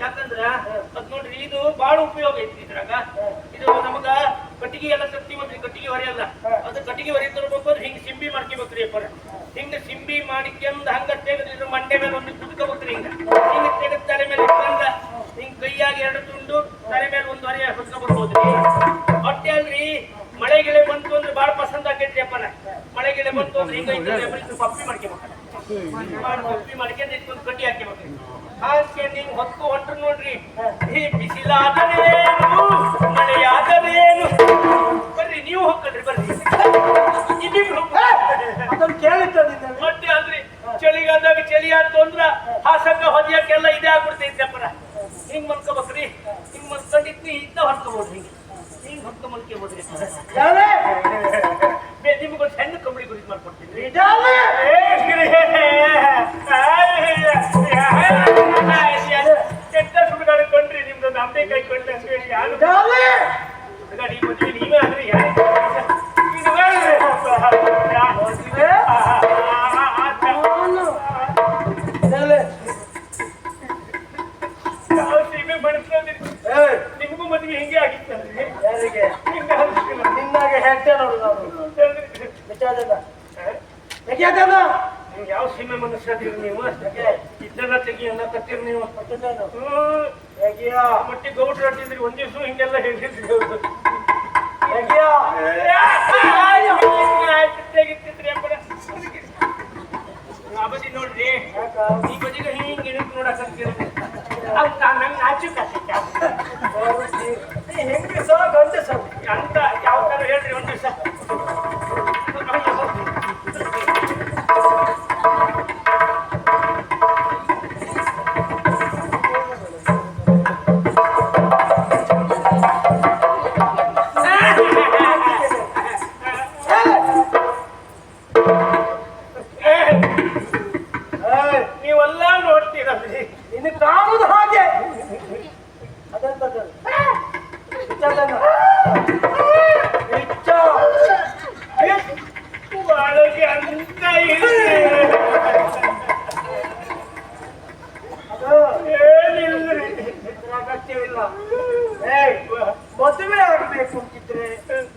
ಯಾಕಂದ್ರ ಅದ್ ನೋಡ್ರಿ ಇದು ಬಾಳ ಉಪಯೋಗ ಐತಿ ಇದ್ರಾಗ. ಇದು ನಮಗ ಕಟ್ಟಿಗೆ ಎಲ್ಲ ತರ್ತೀವಲ್ರಿ ಕಟ್ಟಿಗೆ ಹೊರೆಯಲ್ಲ ಅದು ಕಟ್ಟಿಗೆ ಹೊರೆ ತರ್ಬೇಕು ಅಂದ್ರೆ ಹಿಂಗ್ ಸಿಂಬಿ ಮಾಡ್ಕೋಬೇಕ್ರಿ ಅಪ್ಪರ. ಹಿಂಗ ಸಿಂಬಿ ಮಾಡಿಕ್ಯಂದ್ ಹಂಗ ತೆಗೆದ್ರಿ ಮಂಡೆ ಮೇಲೆ ಒಂದು ಕುದ್ಕೋಬೇಕ್ರಿ ಹಿಂಗ. ಹಿಂಗ ತೆಗೆದ್ ತಲೆ ಮೇಲೆ ಇಟ್ಕೊಂಡ ಹಿಂಗ. ಕೈಯಾಗಿ ಎರಡು ತುಂಡು, ತಲೆ ಮೇಲೆ ಒಂದು ಹೊರೆ ಹೊತ್ಕೊ ಬರ್ಬೋದ್ರಿ ಹೊಟ್ಟೆ ಅಲ್ರಿ, ಮಳೆ ಗಿಳೆ ಬಂತು ಅಂದ್ರೆ ಬಾಳ ಪಸಂದ್ ಆಗೈತ್ರಿ ಅಪ್ಪನ. ಮಳೆ ಗಿಳೆ ಬಂತು ಅಂದ್ರೆ ಹಿಂಗ ಪಪ್ಪಿ ಮಾಡ್ಕೋಬೇಕು. ಪಪ್ಪಿ ಮಾಡ್ಕೊಂಡು ಇಟ್ಕೊಂಡು ಕಟ್ಟಿ ಹಾಕಿಬೇಕು ಹಾಕ್ಕೊಂಡು ಹಿಂಗ್ ಹೊತ್ತು ಹೊಂಟ್ರು ನೋಡ್ರಿ. ಈ ಬಿಸಿಲಾದರೇನು ಮಳೆಯಾದರೇನು ಬರ್ರಿ, ನೀವು ಹೋಗ್ಕೊಳ್ರಿ ಬರ್ರಿ. ಚಳಿಗಾಲದಾಗ ಚಳಿ ಆಯ್ತು ಅಂದ್ರ ಹಾಸಂಗ ಹೊದಿಯಕ್ಕೆಲ್ಲ ಇದೇ ಆಗ್ಬಿಡ್ತೈತಿ ಅಪ್ಪರ ಹಿಂಗ್ ಮಲ್ಕೋಬೇಕ್ರಿ ಹಿಂಗ್ ಮಲ್ಕೊಂಡಿದ್ದು ಇದ್ದ ಹೊರ್ಕೋಬೋದ್ರಿ ಹಿಂಗ್ ಹೊತ್ಕೊ ಮಲ್ಕೋಬೋದ್ರಿ ನಿಮ್ಗೆ ನಿಮ್ಗೊಂದು ಸಣ್ಣ ಕಂಬಳಿ ಗುರಿ ಮಾಡ್ಕೊಡ್ತೀನಿ ಕೆಟ್ಟ ಸುಡುಗಾಡು ಕೊಂಡ್ರಿ ನಿಮ್ದು ನಮ್ದೇ ಕೈ ಕೊಂಡ್ರೆ ಯಾರು ಆಗಿತ್ತು. ನಿನ್ನಾಗೆ ಹೇಳ್ತೇನೆ ನೋಡು ನಾನು. ಯಾಕೆ ಅದನ್ನ ನಿಮ್ಗೆ ಯಾವ ಸೀಮೆ ಮನುಷ್ಯದಿರಿ ನೀವು? ಇದ್ದಾಗ ತೆಗಿ ಅನ್ನಕತ್ತೀರಿ ನೀವು. ಹೇಗಿಯಾ? ಮಟ್ಟಿ ಗೌಡ್ರು ಅಡ್ಡಿದ್ರಿ ಒಂದ್ ದಿವ್ಸ ಹಿಂಗೆಲ್ಲ ಹೇಳಿದ್ರಿ ಏಯ್ ಮದುವೆ ಆಗಬೇಕು ಅಂತಿದ್ರೆ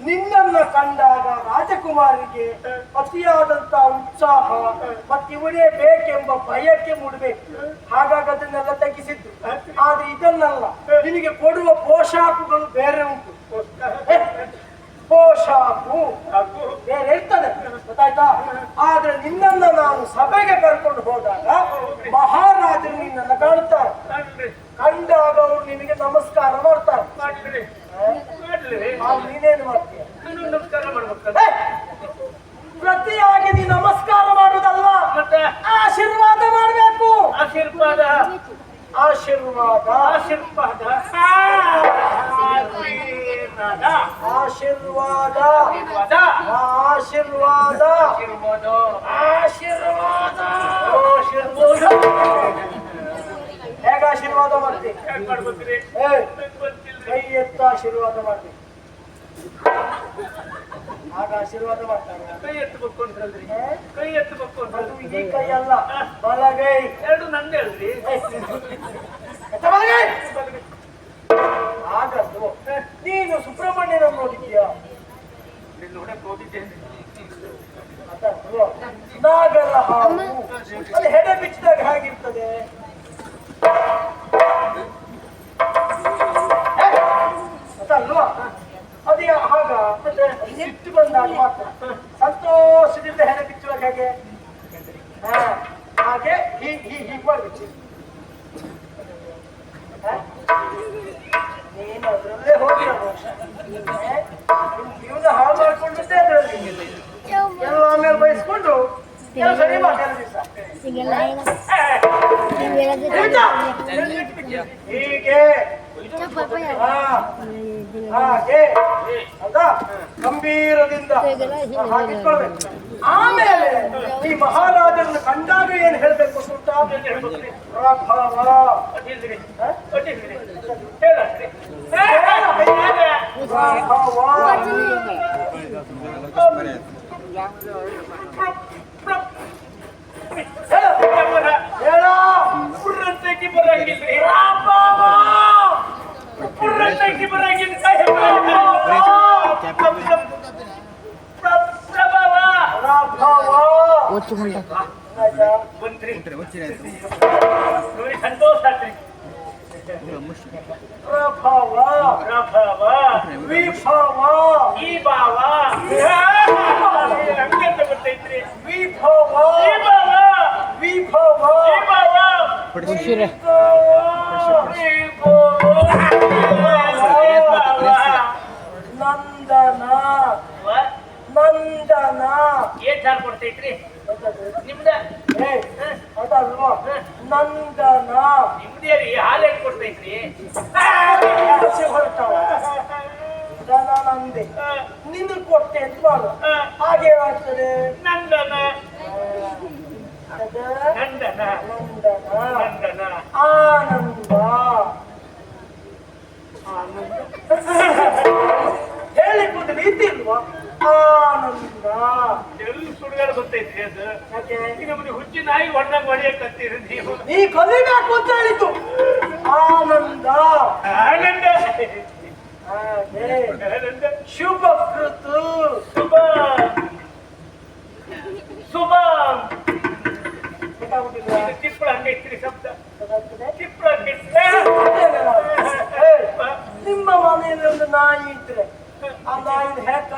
ನಿನ್ನನ್ನ ಕಂಡಾಗ ರಾಜಕುಮಾರಿಗೆ ಅತಿಯಾದಂತ ಉತ್ಸಾಹ ಮತ್ತಿವಳೇ ಬೇಕೆಂಬ ಭಯಕ್ಕೆ ಮೂಡಬೇಕು. ಹಾಗಾಗಿ ಅದನ್ನೆಲ್ಲ ತಗ್ಗಿಸಿದ್ರು ಆದ್ರೆ ಇದನ್ನಲ್ಲ, ನಿನಗೆ ಕೊಡುವ ಪೋಷಾಕುಗಳು ಬೇರೆ ಉಂಟು. ಪೋಷಾಕು ಬೇರೆ ಇರ್ತದೆ, ಗೊತ್ತಾಯ್ತಾ? ಆದ್ರೆ ನಿನ್ನನ್ನ ನಾನು ಸಭೆಗೆ ಕರ್ಕೊಂಡು ಹೋದಾಗ ಮಹಾರಾಜರು ನಿನ್ನನ್ನು ಕಾಣ್ತಾರೆ. ಮಾಡ್ರಿ ಕಂಡಾಗ ಅವ್ರು ನಿನಗೆ ನಮಸ್ಕಾರ ಮಾಡ್ತಾರೆ ಮಾಡ್ಲಿ ಆಗ ನೀನೇನು ಮಾಡ್ತೀಯ ನಮಸ್ಕಾರ ಮಾಡ್ಬೇಕಲ್ಲ ಪ್ರತಿಯಾಗಿ ನಮಸ್ಕಾರ ಮಾಡುದಲ್ವಾ ಮತ್ತೆ ಆಶೀರ್ವಾದ ಮಾಡಬೇಕು ಆಶೀರ್ವಾದ ಆಶೀರ್ವಾದ ಆಶೀರ್ವಾದ ಆಶೀರ್ವಾದ ಆಶೀರ್ವಾದ ಆಶೀರ್ವಾದ ಆಶೀರ್ವಾದ ಹೇಗ ಆಶೀರ್ವಾದ ಮಾಡ್ತಿ? ಹೆಂಗ್ ಮಾಡ್ಬೇಕ್ರಿ ಏ ನಂಗ್ ಕೈ ಎತ್ತ ಆಶೀರ್ವಾದ ಮಾಡ್ತಿ. ಆಗ ಆಶೀರ್ವಾದ ಮಾಡ್ತಾರೆ? ಕೈ ಎತ್ತಬೇಕು ಅಂತಂದ್ರಿ ಕೈ ಎತ್ತಬೇಕು ಅದು ಈ ಕೈ ಅಲ್ಲ. ಬಲಗೈ. ಎರಡು ನಂದೇ ಅಲ್ರಿ. ಎತ್ತ ಬಲಗೈ. ಆಗದು ನೀನು ಸುಬ್ರಹ್ಮಣ್ಯನ ನೋಡಿದ್ಯಾ? ನೋಡಕ್ ಹೋಗಿದ್ದೇನೆ? ನಾಗರ ಹಾವು ಅಲ್ಲಿ ಹೆಡೆ ಬಿಚ್ಚಿದಾಗ ಹೇಗಿರ್ತದೆ? ನೀನು ಅದರಲ್ಲೇ ಹೋಗಿ ಜೀವನ ಹಾಳು ಮಾಡ್ಕೊಂಡಿದ್ದೆ ಅದರಲ್ಲಿ ಎಲ್ಲ ಆಮೇಲೆ ಹೀಗೆ ಹಾಗೆ ಗಂಭೀರದಿಂದ ಆಮೇಲೆ ಈ ಮಹಾರಾಜರನ್ನು ಕಂಡಾಗ ಏನ್ ಹೇಳ್ಬೇಕು ಸುತ್ತ ರಾಘವ ಆತ್ರಿ ಪ್ರಭವ ಪ್ರಭಾವ ವಿಭವ ಈ ಭಾವ ಹಂಗಂತ ಗೊತ್ತೈತ್ರಿ ವಿಭವ ವಿಭವ ಈ ಭಾವ ನಂದನ. ನಂದನ. ಏನ್ ಸಾರ್ ಕೊಡ್ತೈತ್ರಿ? ನಿಮ್ದ? ಏ ಅದಲ್ವಾ ನಂದನ? ನಿಮ್ದೇ ರೀ ಹಾಲು ಏನ್ ಕೊಡ್ತೈತ್ರಿ? ದನ ನಂದೆ. ನಿನ್ನ ಕೊಟ್ಟೆ ಅಂತ ಹಾಗೆ ಆಗ್ತದೆ ನಂದನ. ಅದು ನಂದನ. ನಂದನ. ನಂದನ ಆನಂದ. ಆನಂದ. ಹೇಳಿಕೊಂಡು ರೀತಿ ಇಲ್ವಾ ಆನಂದ ಎಲ್ಲಿ ಸುಡುಗಾಡ ಗೊತ್ತೈತ್ರಿ ಅದು? ಯಾಕೆ? ಈಗ ನಮ್ಗೆ ಹುಚ್ಚಿ ನಾಯಿ ಹೊಣ್ಣಾಗ ಹೊಡೆಯಕತ್ತೀರಿ ನೀವು. ನೀ ಕಲಿಬೇಕು ಅಂತ ಹೇಳಿತು ಆನಂದ. ಆನಂದ. ಹಾಗೆ. ಆನಂದ. ಶುಭ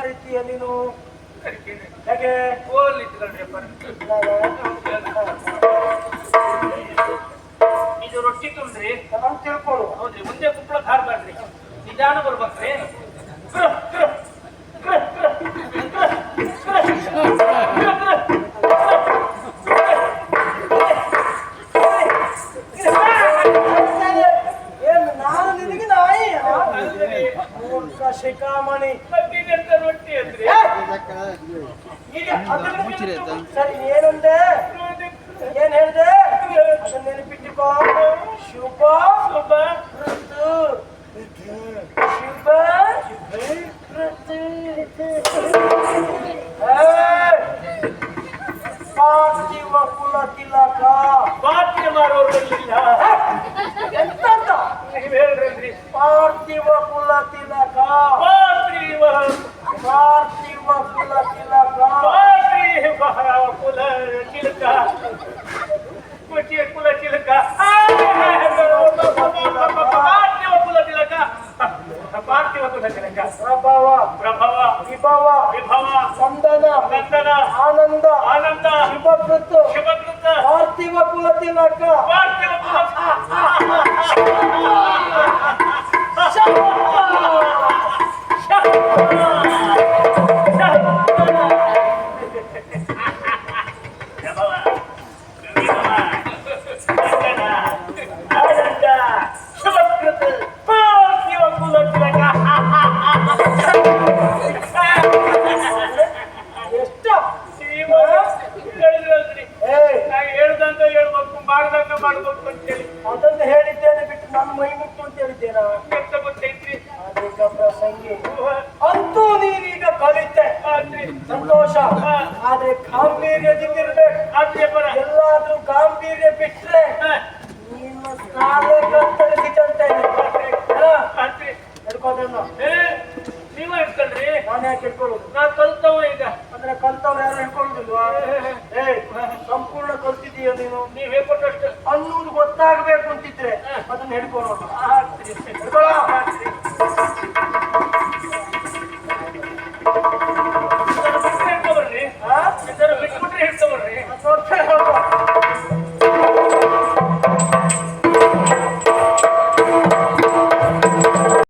ಕರಿತೀಯ ನೀನು ಕರಿತೀನಿ ಶುಭ ಪ್ರಭವ ಪ್ರಭವ ವಿಭವ ವಿಭವ ನಂದನ ನಂದನ ಆನಂದ ಆನಂದ ಶುಭಕೃತು ಶುಭಕೃತ ಪಾರ್ಥಿವ ಕುಲ. ತಿಲಕ ಪಾರ್ಥಿವ ಮಾಡ್ಬೇಕು ಅಂತೇಳಿ ಅದನ್ನು ಹೇಳಿದ್ದೇನೆ ಬಿಟ್ಟು ನನ್ನ ಮೈ ಮುಟ್ಟು ಅಂತ ಹೇಳಿದ್ದೇನ? ಎಂತ ಗೊತ್ತೈತ್ರಿ? ಅದೀಗ ಪ್ರಸಂಗಿ. ಅಂತೂ ನೀನೀಗ ಕಲಿತೆ. ಆದ್ರಿ ಸಂತೋಷ. ಆದ್ರೆ ಗಾಂಭೀರ್ಯದಿಂದಿರ್ಬೇಕು ಆದ್ರೆ ಎಲ್ಲಾದ್ರೂ ಗಾಂಭೀರ್ಯ ಬಿಟ್ರೆ எடுக்கணும் எடுக்கலாம்